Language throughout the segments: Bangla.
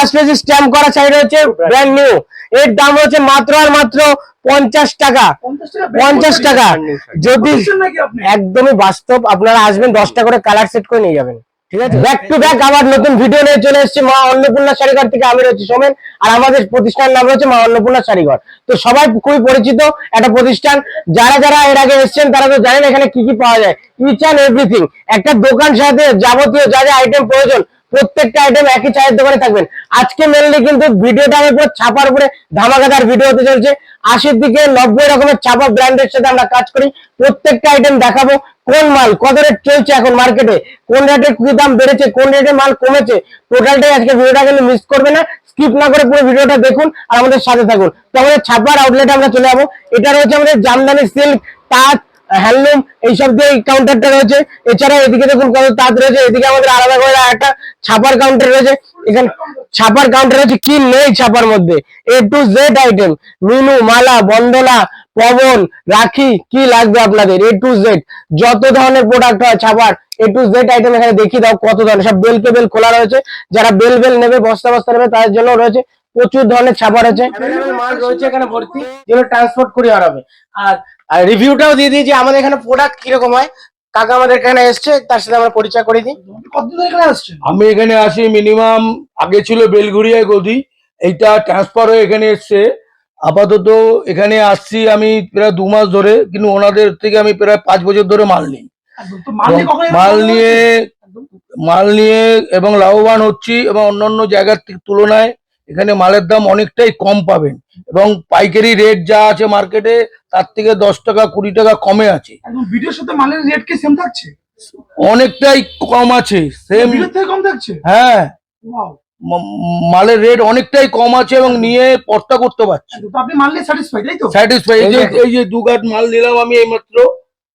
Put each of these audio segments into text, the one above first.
ফার্স্ট পেজে স্ট্যাম্প করা চাই রয়েছে ব্র্যান্ড নিউ এর দাম হচ্ছে মাত্র আর মাত্র পঞ্চাশ টাকা। পঞ্চাশ টাকা যদি একদমই বাস্তব আপনারা আসবেন দশটা করে কালার সেট করে নিয়ে যাবেন। ঠিক আছে? ব্যাক টু ব্যাক আবার নতুন ভিডিও নিয়ে চলে এসেছি মা অন্নপূর্ণা শাড়িঘর থেকে। আমি রয়েছি সোমেন আর আমাদের প্রতিষ্ঠানের নাম রয়েছে মা অন্নপূর্ণা শাড়িঘর তো সবাই খুবই পরিচিত একটা প্রতিষ্ঠান। যারা যারা এর আগে এসেছেন তারা তো জানেন এখানে কি কি পাওয়া যায়। ইচ অ্যান্ড এভরিথিং একটা দোকান সাথে যাবতীয় যা যা আইটেম প্রয়োজন প্রত্যেকটা আইটেম একই চায়ের দোকানে থাকবেন। আজকে মেনলি কিন্তু ভিডিওটা আমি পুরো ছাপার উপরে ধামাকাদার ভিডিও হতে চলছে। আশির দিকে নব্বই রকমের ছাপা ব্র্যান্ডের সাথে আমরা কাজ করি। প্রত্যেকটা আইটেম দেখাবো কোন মাল, কত রেট চলছে এখন মার্কেটে কোন রেটে কি দাম বেড়েছে, কোন রেটে মাল কমেছে। টোটালটাই আজকে ভিডিওটা কিন্তু মিস করবে না। স্কিপ না করে পুরো ভিডিওটা দেখুন আর আমাদের সাথে থাকুন। তো আমাদের ছাপার আউটলেটে আমরা চলে যাব। এটা রয়েছে আমাদের জামদানি সিল্ক তাঁত হ্যান্ডলুম, এইসব দিয়ে কাউন্টারটা রয়েছে। এছাড়া এদিকে দেখুন কত তাঁত রয়েছে, এদিকে আমাদের আলাদা করে একটা ছাপার কাউন্টার রয়েছে। এখানে ছাপার কাউন্টার রয়েছে, কি নেই ছাপার মধ্যে? A to Z item Minu, Mala, Bandana, Pawan, Rakhi, কি লাগবে আপনাদের? এ টু জেড যত ধরনের প্রোডাক্ট হয় ছাপার এ টু জেড আইটেম এখানে দেখিয়ে দাও কত ধরনের। সব বেল কে বেল খোলা রয়েছে। যারা বেল বেল নেবে, বস্তা বস্তা নেবে, তাদের জন্য রয়েছে প্রচুর ধরনের ছাপা রয়েছে মাল রয়েছে এখানে ভর্তি, যেগুলো ট্রান্সপোর্ট হবে। আর আর রিভিউটাও দিয়ে দিই যে আমাদের এখানে প্রোডাক্ট কীরকম হয় কাকা আমাদের এখানে এসছে তার সাথে আমরা পরিচয় করে দিই। কতদিন এখানে আসছেন? আমি এখানে আসি মিনিমাম আগে ছিল বেলঘুরিয়ায় গদি এইটা ট্রান্সফার হয়ে এখানে এসছে। আপাতত এখানে আসছি আমি প্রায় দু মাস ধরে কিন্তু ওনাদের থেকে আমি প্রায় পাঁচ বছর ধরে মাল নিই। মাল নিয়ে মাল নিয়ে এবং লাভবান হচ্ছি এবং অন্যান্য জায়গার তুলনায় এখানে মালের দাম অনেকটাই কম পাবেন। এবং পাইকারি রেট যা আছে মার্কেটে তার থেকে দশ টাকা কুড়ি টাকা কমে আছে। ভিডিওর সাথে মালের রেট কি সেম থাকছে? অনেকটাই কম আছে সেম থেকে কম থাকছে? হ্যাঁ। মালের রেট অনেকটাই কম আছে এবং নিয়ে পর্তা করতে পারছি। আপনি মাল নিয়ে স্যাটিসফাই তাই তো? স্যাটিসফাই এই যে এই যে- এই যে দু গাঁট মাল নিলাম আমি এইমাত্র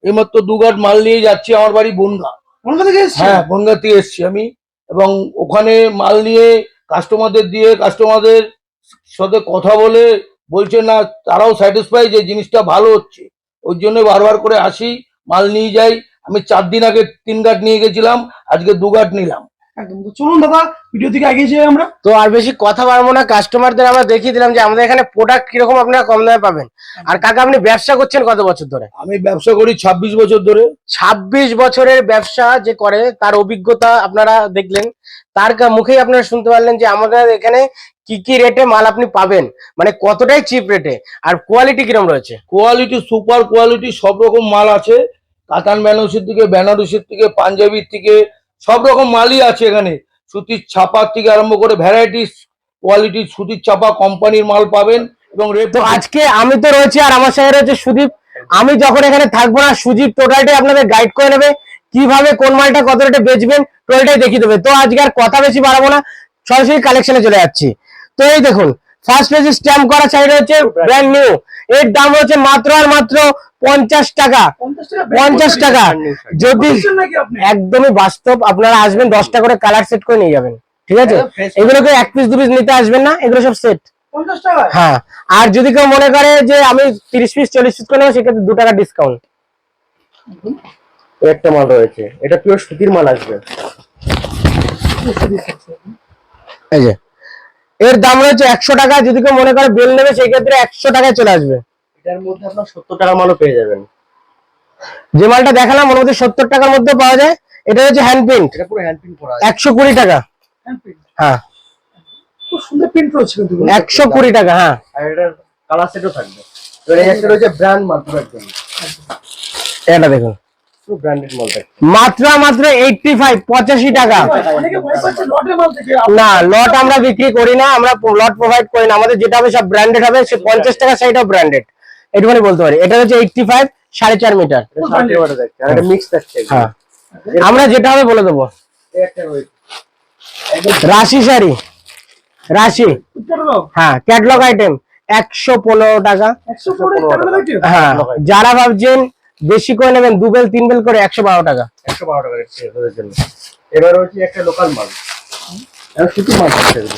এইমাত্র দু গাঁট মাল নিয়ে যাচ্ছি আমার বাড়ি বনগা। কলকাতা থেকে এসছে হ্যাঁ বনগা থেকে এসছি আমি। এবং ওখানে মাল নিয়ে কাস্টমারদের দিয়ে, কাস্টমারদের সাথে কথা বলে বলছে, না, তারাও স্যাটিসফাই যে জিনিসটা ভালো হচ্ছে। ওই জন্য বারবার করে আসি, মাল নিয়ে যাই। আমি চার দিন আগে তিন গাট নিয়ে গেছিলাম, আজকে দু গাঁট নিলাম। একদম। তো চলুন দাদা ভিডিও থেকে এগিয়ে যাই আমরা। তো আর বেশি কথা বাড়বো না কাস্টমারদের আমরা দেখিয়ে দিলাম যে আমাদের এখানে প্রোডাক্ট কীরকম আপনারা কম দামে পাবেন। আর কাকা আপনি ব্যবসা করছেন কত বছর ধরে? আমি ব্যবসা করি ছাব্বিশ বছর ধরে। ছাব্বিশ বছরের ব্যবসা যে করে তার অভিজ্ঞতা আপনারা দেখলেন। তার মুখেই আপনারা শুনতে পারলেন যে আমাদের এখানে কি কি রেটে মাল আপনি পাবেন। মানে কতটাই চিপ রেটে আর কোয়ালিটি কিরম রয়েছে? কোয়ালিটি সুপার কোয়ালিটি সব রকম মাল আছে। কাতান বেনারসির থেকে বেনারসির থেকে পাঞ্জাবির থেকে সব রকম মালই আছে এখানে। সুতির ছাপার থেকে আরম্ভ করে ভ্যারাইটিস কোয়ালিটি সুতির ছাপা কোম্পানির মাল পাবেন এবং তো আজকে আমি তো রয়েছি আর আমার সাথে রয়েছে সুদীপ। আমি যখন এখানে থাকব না, সুদীপ টোটালটাই আপনাদের গাইড করে নেবে। কীভাবে কোন মালটা কত রেটে বেচবেন টোটালটাই দেখিয়ে দেবে। তো আজকে আর কথা বেশি বাড়াবো না, সরাসরি কালেকশনে চলে যাচ্ছি। তো এই দেখুন ফার্স্ট পেজে স্ট্যাম্প করা চাই রয়েছে ব্র্যান্ড নিউ এর দাম হচ্ছে মাত্র আর মাত্র পঞ্চাশ টাকা। পঞ্চাশ টাকা যদি একদমই বাস্তব আপনারা আসবেন দশটা করে কালার সেট করে নিয়ে যাবেন। ঠিক আছে? এগুলোকে এক পিস দু পিস নিতে আসবেন না এগুলো সব সেট হ্যাঁ। আর যদি কেউ মনে করে যে আমি তিরিশ পিস চল্লিশ পিস করে নেব সেক্ষেত্রে দু টাকা ডিসকাউন্ট একটা মাল রয়েছে। এটা পিওর সুতির মাল আসবে। এই যে। এর দাম রয়েছে একশো টাকা যদি কেউ মনে করে বেল নেবে সেই ক্ষেত্রে একশো টাকায় চলে আসবে। এটার মধ্যে আপনার সত্তর টাকার মালও পেয়ে যাবেন। যে মালটা দেখালাম ওর মধ্যে সত্তর টাকার মধ্যে পাওয়া যায়। এটা হচ্ছে হ্যান্ড প্রিন্ট এটা পুরো হ্যান্ড প্রিন্ট করা একশো কুড়ি টাকা। হ্যাঁ। খুব সুন্দর প্রিন্ট রয়েছে কিন্তু একশো কুড়ি টাকা হ্যাঁ। আর এটার কালার সেটও থাকবে। এবার এই একটা রয়েছে ব্র্যান্ড মাল একদম। এটা দেখুন। পুরো ব্র্যান্ডেড মাল মাত্র মাত্র এইটটি ফাইভ পঁচাশি টাকা। না লট আমরা বিক্রি করি না আমরা লট প্রোভাইড করি না। আমাদের যেটা হবে সব ব্র্যান্ডেড হবে সে পঞ্চাশ টাকা সাইডও ব্র্যান্ডেড এটুখানি বলতে পারি। এটা হচ্ছে এইটটি ফাইভ সাড়ে চার মিটার এটা মিক্স থাকছে হ্যাঁ। আমরা যেটা হবে বলে দেবো। রাশি শাড়ি। রাশি। হ্যাঁ ক্যাটলগ আইটেম একশো পনেরো টাকা। হ্যাঁ যারা ভাবছেন বেশি করে নেবেন দু বেল তিন বেল করে একশো বারো টাকা। একশো বারো টাকা এবার হচ্ছে একটা লোকাল মাল। সুতির মাল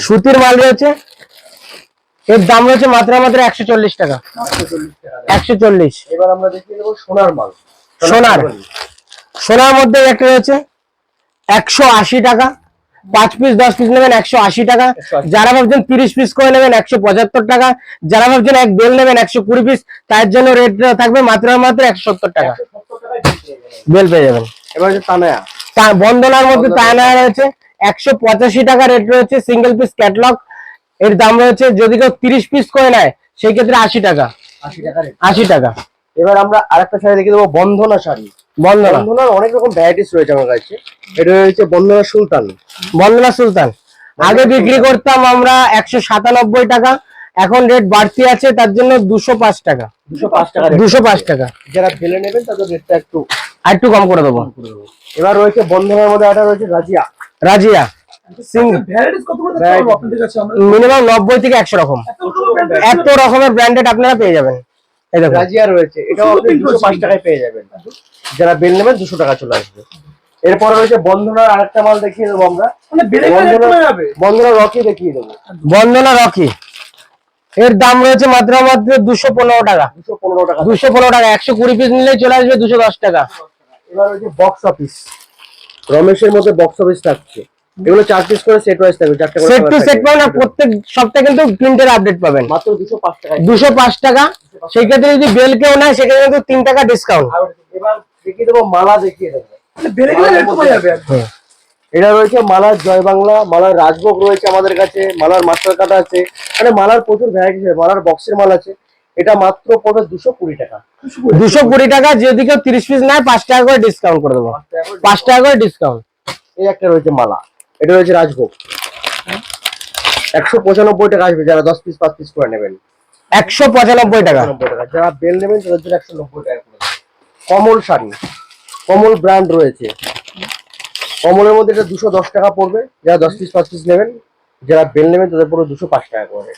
সুতির মাল রয়েছে। এর দাম রয়েছে মাত্র মাত্র একশো চল্লিশ টাকা। একশো চল্লিশ। এবার আমরা দেখিয়ে দেবো সোনার মাল। সোনার। সোনার মধ্যে একটা রয়েছে একশো আশি টাকা। পাঁচ পিস দশ পিস নেবেন একশো আশি টাকা। যারা ভাবছেন তিরিশ পিস করে নেবেন একশো পঁচাত্তর টাকা। যারা ভাবছেন এক বেল নেবেন একশো কুড়ি পিস তার জন্য রেট থাকবে মাত্র মাত্র একশো সত্তর টাকা। বেল পেয়ে যাবেন। এবার তানায়া। বন্দনার মধ্যে তায়না রয়েছে একশো পঁচাশি টাকা রেট রয়েছে সিঙ্গেল পিস ক্যাটলগ এর দাম রয়েছে যদি কেউ তিরিশ পিস করে নেয় সেই ক্ষেত্রে আশি টাকা। আশি টাকা আশি টাকা। এবার আমরা আরেকটা শাড়ি দেখে দেবো বন্ধনা শাড়ি। বন্দনা। বন্ধনার অনেক রকম ভ্যারাইটিস রয়েছে আমার কাছে। এটা রয়েছে বন্ধনা সুলতান। বন্দনা সুলতান। আগে বিক্রি করতাম আমরা একশো সাতানব্বই টাকা এখন রেট বাড়তি আছে তার জন্য দুশো পাঁচ টাকা। দুশো পাঁচ টাকা দুশো পাঁচ টাকা। যারা ফেলে নেবেন তাদের রেটটা একটু আর একটু কম করে দেবো। এবার রয়েছে বন্ধনার মধ্যে একটা রয়েছে রাজিয়া। রাজিয়া আমরা? মিনিমাম নব্বই থেকে একশো রকম। এত রকমের ব্র্যান্ডেড আপনারা পেয়ে যাবেন। এই দেখুন রাজিয়া রয়েছে এটাও আপনি টাকায় পেয়ে যাবেন। যারা বেল নেবেন দুশো টাকা চলে আসবে। এরপরে রয়েছে বন্ধনার আরেকটা মাল দেখিয়ে দেবো আমরা। মানে বেড়ে বন্ধনা যাবে? বন্ধনা রকি দেখিয়ে দেবো। বন্ধনা রকি। এর দাম রয়েছে মাত্র মাত্র দুশো পনেরো টাকা। দুশো পনেরো টাকা। দুশো পনেরো টাকা একশো কুড়ি পিস নিলে চলে আসবে দুশো দশ টাকা। এবার রয়েছে বক্স অফিস রমেশের মধ্যে বক্স অফিস থাকছে। এগুলো চার পিস করে সেট ওয়াইজ থাকবে চারটে করে সেট টু সেট। পাবেন আর প্রত্যেক সপ্তাহে কিন্তু প্রিন্টের আপডেট পাবেন। মাত্র দুশো পাঁচ টাকায় দুশো পাঁচ টাকা। সেই ক্ষেত্রে যদি বেল কেউ নেয় সেক্ষেত্রে কিন্তু তিন টাকা ডিসকাউন্ট এবার দেখিয়ে দেবো মালা দেখিয়ে দেবো। মানে বেড়ে গেলে কমে যাবে এটা রয়েছে মালার জয় বাংলা মালার রাজভোগ রয়েছে আমাদের কাছে মালার মাস্টার কাটা আছে। মানে মালার প্রচুর ভ্যারাইটি আছে মালার বক্সের মাল আছে। এটা মাত্র পড়বে দুশো কুড়ি টাকা। দুশো কুড়ি টাকা। যদি কেউ তিরিশ পিস নেয় পাঁচ টাকা করে ডিসকাউন্ট করে দেবো। পাঁচ টাকা করে ডিসকাউন্ট এই একটা রয়েছে মালা। এটা রয়েছে রাজভোগ। একশো পঁচানব্বই টাকা আসবে যারা দশ পিস পাঁচ পিস করে নেবেন। একশো পঁচানব্বই টাকা। যারা বেল নেবেন তাদের জন্য একশো নব্বই টাকা করে। কমল শাড়ি। কমল ব্র্যান্ড রয়েছে। কমলের মধ্যে এটা দুশো দশ টাকা পড়বে। যারা দশ পিস পাঁচ পিস নেবেন যারা বেল নেবেন তাদের পুরো দুশো পাঁচ টাকা করে।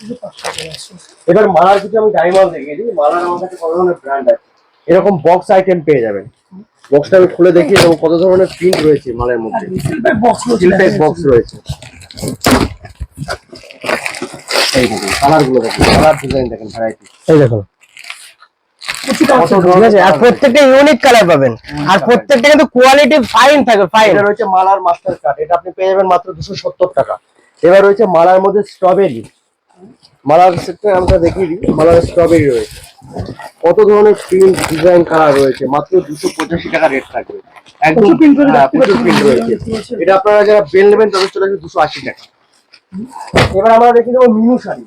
এবার মালার কিছু আমি ডায়মন্ড দেখিয়ে দিই। মালার আমার কাছে কত ধরনের ব্র্যান্ড আছে। এরকম বক্স আইটেম পেয়ে যাবেন। বক্সটা আমি খুলে দেখিয়ে দেবো কত ধরনের প্রিন্ট রয়েছে মালের মধ্যে। বক্স রয়েছে। এই দেখুন কালারগুলো দেখুন কালার ডিজাইন দেখেন ভ্যারাইটি এই দেখুন। আর প্রত্যেকটা ইউনিক কালার পাবেন। আর প্রত্যেকটা কিন্তু কোয়ালিটি ফাইন ফাইন এটা রয়েছে মালার মাস্টার কার্ড এটা আপনি পেয়ে যাবেন মাত্র দুশো সত্তর টাকা। এবার রয়েছে মালার মধ্যে স্ট্রবেরি মালার আমরা দেখিয়ে দিই মালার স্ট্রবেরি রয়েছে। কত ধরনের প্রিন্ট ডিজাইন কালার রয়েছে? মাত্র দুশো পঁচাশি টাকা রেট থাকবে। একদম প্রচুর হ্যাঁ। প্রিন্ট রয়েছে। এটা আপনারা যারা বেল নেবেন তাদের চলে আসবে দুশো আশি টাকা। এবার আমরা দেখিয়ে দেবো। মিনু শাড়ি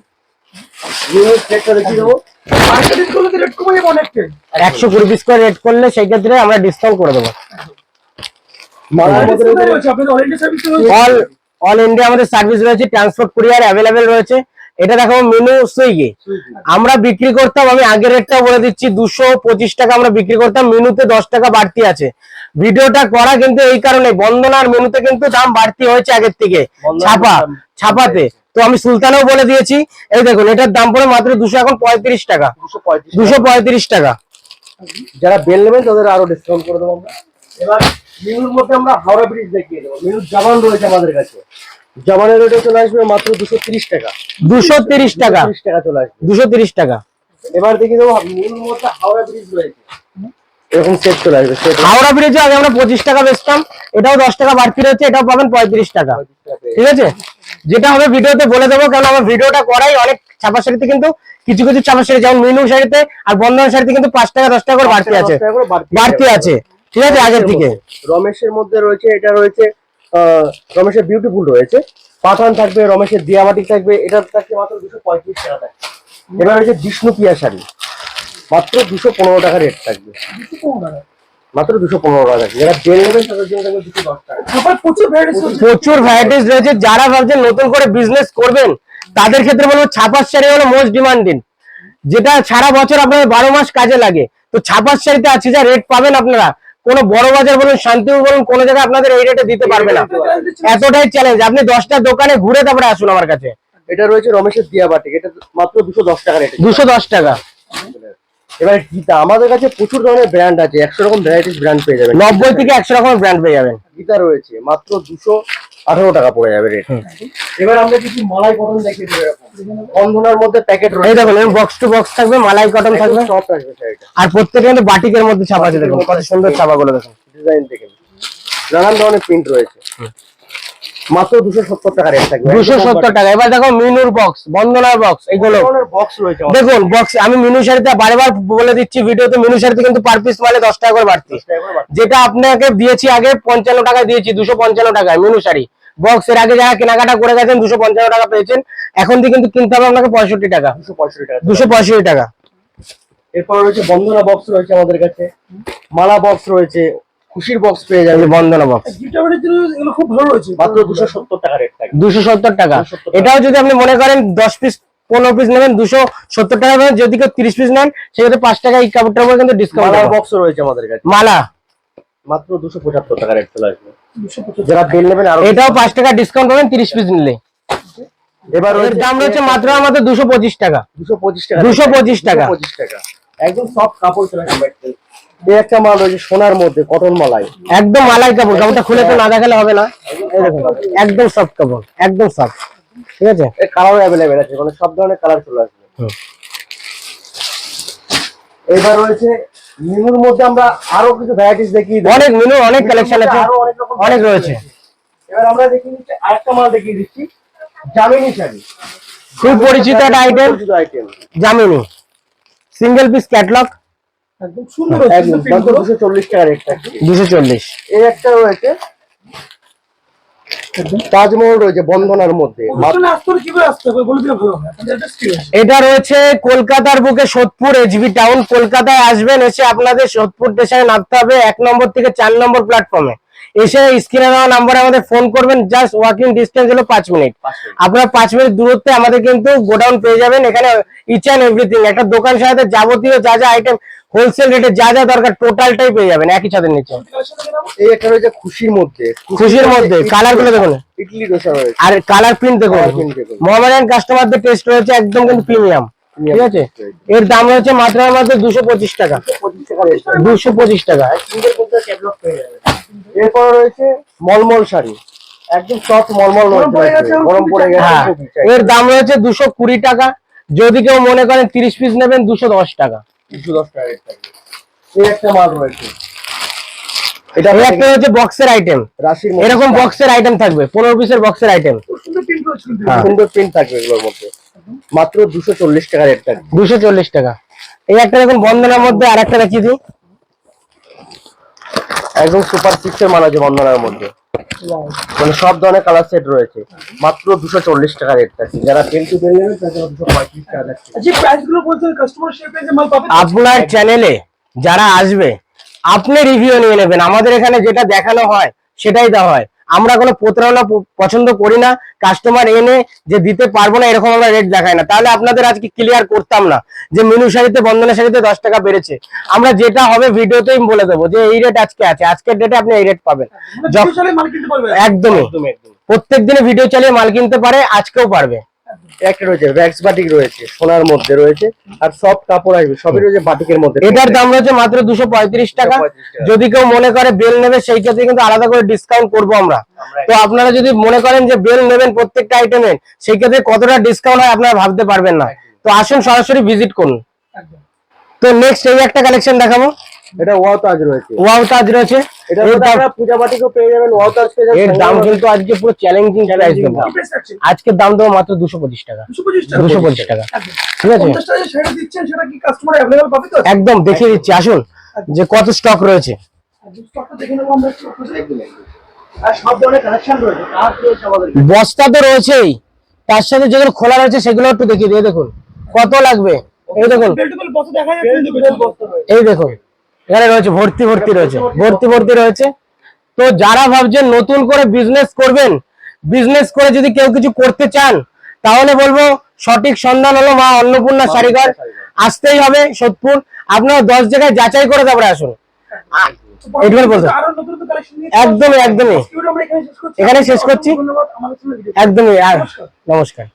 মিনু সেটটা দেবো অনেকটাই। একশো কুড়ি পিস করে রেট করলে সেই ক্ষেত্রে আমরা ডিসকাউন্ট করে দেবো। অল অল ইন্ডিয়া আমাদের সার্ভিস রয়েছে ট্রান্সপোর্ট কুরিয়ার অ্যাভেলেবেল রয়েছে। এটা দেখো মেনু সুইগি আমরা বিক্রি করতাম আমি আগের রেটটা বলে দিচ্ছি দুশো পঁচিশ টাকা আমরা বিক্রি করতাম মেনুতে দশ টাকা বাড়তি আছে। ভিডিওটা করা কিন্তু এই কারণে বন্দনার মেনুতে কিন্তু দাম বাড়তি হয়েছে আগের থেকে ছাপা ছাপাতে। তো আমি সুলতানেও বলে দিয়েছি এই দেখুন এটার দাম পড়ে মাত্র দুশো এখন পঁয়ত্রিশ টাকা। দুশো পঁয়ত্রিশ টাকা। যারা বেল নেবেন তাদের আরও ডিসকাউন্ট করে দেবো আমরা। এবার মেনুর মধ্যে আমরা হাওড়া ব্রিজ দেখিয়ে দেবো। মেনুর জামান রয়েছে আমাদের কাছে। জামানের রেটে চলে আসবে মাত্র দুশো তিরিশ টাকা। দুশো তিরিশ টাকা। টাকা চলে আসবে। দুশো তিরিশ টাকা। এবার দেখিয়ে দেবো মেনুর মধ্যে হাওড়া ব্রিজ রয়েছে। এরকম সেট চলে আসবে হাওড়া ব্রিজে আগে আমরা পঁচিশ টাকা বেচতাম এটাও দশ টাকা বাড়তি রয়েছে এটাও পাবেন পঁয়ত্রিশ টাকা। ঠিক আছে? যেটা হবে ভিডিওতে বলে দেবো কারণ আমার ভিডিওটা করাই অনেক ছাপা শাড়িতে কিন্তু কিছু কিছু ছাপা শাড়ি যেমন মিনু শাড়িতে আর বন্ধন শাড়িতে কিন্তু পাঁচ টাকা দশ টাকা করে বাড়তি আছে। বাড়তি আছে। ঠিক আছে আগের থেকে রমেশের মধ্যে রয়েছে এটা রয়েছে রমেশের বিউটিফুল রয়েছে। পাঠান থাকবে রমেশের দিয়ামাটি থাকবে এটা থাকছে মাত্র দুশো পঁয়ত্রিশ টাকা থাকবে এবার রয়েছে বিষ্ণুপ্রিয়া শাড়ি। মাত্র দুশো পনেরো টাকা রেট থাকবে। মাত্র দুশো পনেরো টাকা থাকবে যারা বেল নেবেন তাদের জন্য থাকবে দুশো দশ টাকা। প্রচুর ভ্যারাইটিস রয়েছে। যারা ভাবছেন নতুন করে বিজনেস করবেন তাদের ক্ষেত্রে বলব ছাপার শাড়ি হলো মোস্ট ডিমান্ডিং যেটা সারা বছর আপনার বারো মাস কাজে লাগে। তো ছাপার শাড়িতে আছে যা রেট পাবেন আপনারা। কোনো বড় বাজার বলুন শান্তিপুর বলুন কোন জায়গায় আপনাদের এই রেটে দিতে পারবে না। এতটাই চ্যালেঞ্জ আপনি দশটা দোকানে ঘুরে তারপরে আসুন আমার কাছে। এটা রয়েছে রমেশের দিয়া দিয়াবাটি। এটা মাত্র দুশো দশ টাকা রেট দুশো দশ টাকা। এবার গীতা আমাদের কাছে প্রচুর ধরনের ব্র্যান্ড আছে। একশো রকম ভ্যারাইটিস ব্র্যান্ড পেয়ে যাবেন। নব্বই থেকে একশো রকম ব্র্যান্ড পেয়ে যাবেন। গীতা রয়েছে মাত্র দুশো আঠারো টাকা পড়ে যাবে রেট এবার আমরা কিছু মালাই কটন দেখিয়ে দেবো মধ্যে প্যাকেট এই রয়েছে দেখুন বক্স টু বক্স থাকবে মালাই কটন থাকবে। সফট আসবে আর প্রত্যেকটা কিন্তু বাটিকের মধ্যে ছাপা আছে দেখুন কত সুন্দর ছাপাগুলো দেখুন। ডিজাইন দেখেন নানান ধরনের প্রিন্ট রয়েছে। মাত্র দুশো সত্তর টাকা রেট থাকবে। দুশো সত্তর টাকা। এবার দেখো মিনুর বক্স বন্দনার বক্স এগুলো। বক্স রয়েছে দেখুন বক্স আমি মিনু শাড়িতে বারবার বলে দিচ্ছি ভিডিওতে মিনু শাড়িতে কিন্তু পার পিস মালে দশ টাকা করে বাড়তি। যেটা আপনাকে দিয়েছি আগে পঞ্চান্ন টাকা দিয়েছি দুশো পঞ্চান্ন টাকায় মিনু শাড়ি। বক্স এর আগে যারা কেনাকাটা করে গেছেন দুশো পঞ্চান্ন টাকা পেয়েছেন এখন দিয়ে কিন্তু কিনতে হবে আপনাকে পঁয়ষট্টি টাকা। দুশো পঁয়ষট্টি টাকা। দুশো পঁয়ষট্টি টাকা। এরপর রয়েছে বন্দনা বক্স রয়েছে আমাদের কাছে। মালা বক্স রয়েছে খুশির বক্স পেয়ে বন্দনা বক্স গিফটের জন্য এগুলো খুব ভালো রয়েছে। মাত্র দুশো সত্তর টাকা রেট দুশো টাকা। 270 টাকা। এটাও যদি আপনি মনে করেন দশ পিস পনেরো পিস নেবেন দুশো সত্তর টাকা নেবেন যদি কেউ তিরিশ পিস নেন সেক্ষেত্রে পাঁচ টাকা এই কাপড়টার উপর কিন্তু ডিসকাউন্ট মালার বক্স রয়েছে আমাদের কাছে। মালা। মাত্র দুশো পঁচাত্তর টাকা রেট চলে আসবে। যারা বেল নেবেন আরও এটাও পাঁচ টাকা ডিসকাউন্ট পাবেন তিরিশ পিস নিলে। এবার এর দাম রয়েছে মাত্র আমাদের দুশো পঁচিশ টাকা। দুশো পঁচিশ টাকা। 225 টাকা। পঁচিশ টাকা। একদম সফট কাপড় চলে আসবে। এই একটা মাল রয়েছে সোনার মধ্যে কটন মালাই। একদম মালাই কাপড় কাপড়টা খুলে তো না দেখালে হবে না। একদম সফট কাপড় একদম সফট ঠিক আছে? কালার অ্যাভেলেবেল আছে মানে সব ধরনের কালার চলে আসবে। এবার রয়েছে নিমুর মধ্যে আমরা আরও কিছু ভ্যারাইটিস দিই। অনেক মেনু অনেক কালেকশন আছে। অনেক রয়েছে। এবার আমরা দিচ্ছি আরেকটা মাল দেখিয়ে দিচ্ছি জামিনী শাড়ি। খুব পরিচিত একটা item Jamini single piece catalogue একদম সুন্দরগুলো। দুশো চল্লিশ টাকা রেট দুশো চল্লিশ। এই একটা রয়েছে তাজমহল রয়েছে বন্ধনার মধ্যে। হয় কি এটা রয়েছে কলকাতার বুকে সোদপুর এইচবি টাউন। কলকাতায় আসবেন এসে আপনাদের সোদপুর স্টেশনে নামতে হবে। এক নম্বর থেকে চার নম্বর প্ল্যাটফর্মে এসে স্ক্রিনে দেওয়া নাম্বারে আমাদের ফোন করবেন জাস্ট ওয়াকিং ডিস্টেন্স হলো পাঁচ মিনিট। আপনার পাঁচ মিনিট দূরত্বে আমাদের কিন্তু গোডাউন পেয়ে যাবেন এখানে ইচ অ্যান্ড এভরিথিং একটা দোকান সাথে যাবতীয় যা যা আইটেম হোলসেল রেটে যা যা দরকার টোটালটাই পেয়ে যাবেন একই ছাদের নিচে। এই একটা রয়েছে খুশির মধ্যে। খুশির মধ্যে। কালারগুলো দেখুন। ইডলি ডোসা রয়েছে। আর কালার প্রিন্ট দেখুন। মোহামেডান কাস্টমারদের টেস্ট রয়েছে একদম কিন্তু প্রিমিয়াম ঠিক আছে? এর দাম রয়েছে মাত্র মাত্র দুশো পঁচিশ টাকা। দুশো পঁচিশ টাকা। এরপর রয়েছে মলমল শাড়ি। একদম সফট মলমল গরম পড়ে গেছে, গরম পড়ে গেছে। হ্যাঁ। এর দাম রয়েছে দুশো কুড়ি টাকা। যদি কেউ মনে করেন তিরিশ পিস নেবেন দুশো দশ টাকা। দুশো দশ টাকা এই একটা মাল রয়েছে। এটা একটা হচ্ছে বক্সের আইটেম এরকম বক্সের আইটেম থাকবে পনেরো পিসের বক্সের আইটেম সুন্দর। হ্যাঁ। সুন্দর প্রিন্ট থাকবে এগুলোর মধ্যে। মাত্র দুশো চল্লিশ টাকা রেট থাকবে। দুশো চল্লিশ টাকা। এই একটা দেখুন বন্ধনের মধ্যে আর একটা দেখিয়ে দিই। একদম সুপার সিক্সের মাল আছে বন্ধনার মধ্যে। মানে সব ধরনের কালার সেট রয়েছে। মাত্র দুশো চল্লিশ টাকা রেট থাকছে যারা পেন পেয়ে যাবে দুশো পঁয়ত্রিশ টাকা? আপনার চ্যানেলে যারা আসবে আপনি রিভিউ নিয়ে নেবেন। আমাদের এখানে যেটা দেখানো হয় সেটাই দেওয়া হয়। আমরা কোনো প্রতারণা পছন্দ করি না কাস্টমার এনে যে দিতে পারব না এরকম আমরা রেট দেখাই না। তাহলে আপনাদের আজকে ক্লিয়ার করতাম না যে মেনু শাড়িতে বন্ধনের শাড়িতে দশ টাকা বেড়েছে। আমরা যেটা হবে ভিডিওতেই বলে দেবো যে এই রেট আজকে আছে। আজকের ডেটে আপনি এই রেট পাবেন। মানে একদমই। একদম একদম প্রত্যেক দিনে ভিডিও চালিয়ে মাল কিনতে পারে আজকেও পারবে। একটা রয়েছে ভ্যাক্স বাটিক রয়েছে সোনার মধ্যে রয়েছে আর সফট কাপড় আসবে সবই রয়েছে বাটিকের মধ্যে। এটার দাম রয়েছে মাত্র দুশো টাকা। যদি কেউ মনে করে বেল নেবে সেই ক্ষেত্রে কিন্তু আলাদা করে ডিসকাউন্ট করব আমরা। তো আপনারা যদি মনে করেন যে বেল নেবেন প্রত্যেকটা আইটেমের সেই ক্ষেত্রে কতটা ডিসকাউন্ট হয় আপনারা ভাবতে পারবেন না। তো আসুন সরাসরি ভিজিট করুন। তো নেক্সট এই একটা কালেকশন দেখাবো। এটা ওয়াও তাজ রয়েছে। ওয়াও তাজ রয়েছে। এটা আপনারা পূজা বাটিকও পেয়ে যাবেন ওয়াও তাজ পেয়ে যাবেন। এর দাম কিন্তু আজকে পুরো চ্যালেঞ্জিং প্রাইস দেবো। কি price রাখছেন? আজকের দাম দেবো মাত্র দুশো পঁচিশ টাকা। 225 টাকা? একদম। ঠিক আছে? 50 টাকা যে দিচ্ছেন সেটা কি কাস্টমার অ্যাভেলেবল পাবে তো? একদম দেখিয়ে দিচ্ছি। আসুন যে কত স্টক রয়েছে। স্টকটা দেখে নেব আমরা একটু আপনাদের। আর সব ধরনের কালেকশন রয়েছে কাজ রয়েছে আমাদের বস্তা তো রয়েছেই। তার সাথে যেগুলো খোলা রয়েছে সেগুলো একটু দেখিয়ে দিয়ে দেখুন কত লাগবে? এই দেখুন। এই দেখুন। এখানে রয়েছে, ভর্তি ভর্তি রয়েছে, ভর্তি ভর্তি রয়েছে। তো যারা ভাবছেন নতুন করে বিজনেস করবেন বিজনেস করে যদি কেউ কিছু করতে চান, তাহলে বলব সঠিক সন্ধান হলো মা অন্নপূর্ণা শাড়িঘর আসতেই হবে সোদপুর। আপনারা দশ জায়গায় যাচাই করে তারপরে আসুন। একদমই একদমই। এখানে শেষ করছি। একদমই, আর। নমস্কার।